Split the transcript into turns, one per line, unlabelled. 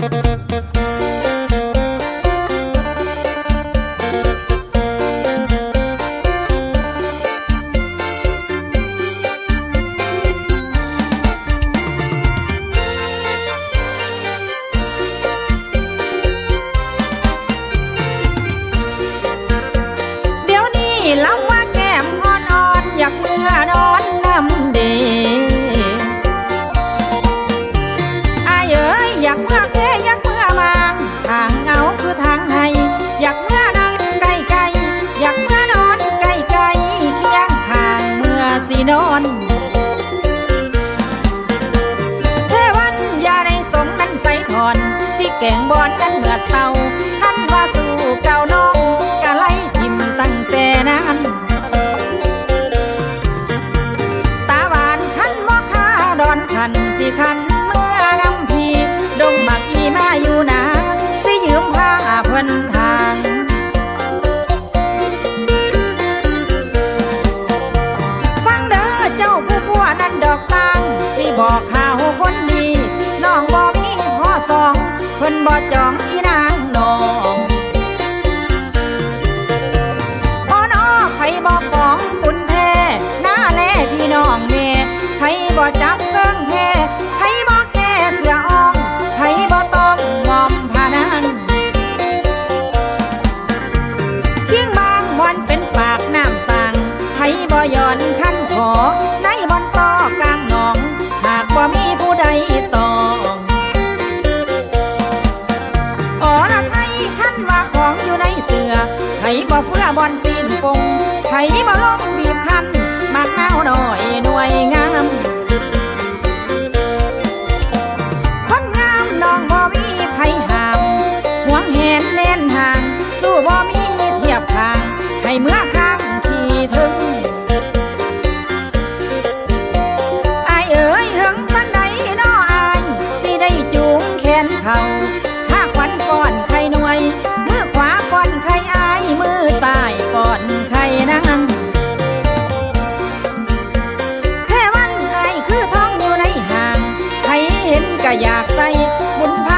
Thank you. บอกหาหูคนดี น้องบอกนี่พอสอง เพิ่นบ่จอง ว่าของอยู่ในเสือไผบ่เพื่อบอนสิ้นปงไผบ่ลงบีบคันมาเนาหน่อยหน่วยงามคนงามน้องบ่มีไผห่างหวงเห็นเล่นห่าง สู้บ่มีเทียบทางให้เมื่อคา อยากใส่บุญ